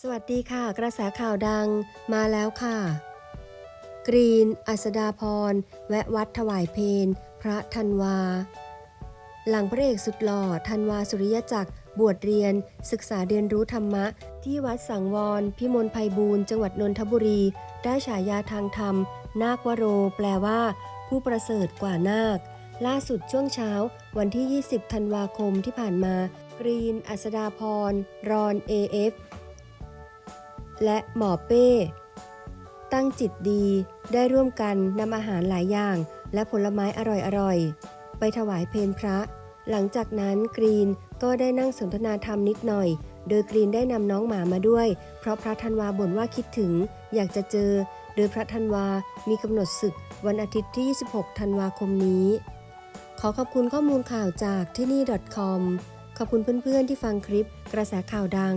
สวัสดีค่ะ กระแสข่าวดังมาแล้วค่ะ กรีน อัสดาพร แวะวัดถวายเพนพระธันวา หลังพระเอกสุดหล่อธันวาสุริยจักร บวชเรียน ศึกษาเรียนรู้ธรรมะ ที่วัดสังวร พิมลภัยบูรณ์จังหวัดนนทบุรี ได้ฉายาทางธรรม นาควโร แปลว่า ผู้ประเสริฐกว่านาค ล่าสุดช่วงเช้า วันที่ 20 ธันวาคมที่ผ่านมา กรีน อัสดาพร รอน AF และหมอเป้ ตั้งจิตดีได้ร่วมกันนำอาหารหลายอย่าง และผลไม้อร่อยๆ ไปถวายเพลพระ หลังจากนั้นกรีนก็ได้นั่งสนทนาธรรมนิดหน่อย โดยกรีนได้นำน้องหมามาด้วย เพราะพระธันวาบ่นว่าคิดถึง อยากจะเจอ โดยพระธันวามีกำหนดศึกวันอาทิตย์ที่ 26 ธันวาคมนี้ ขอขอบคุณข้อมูลข่าวจากที่นี่ .com ขอบคุณเพื่อนๆที่ฟังคลิปกระแสข่าวดัง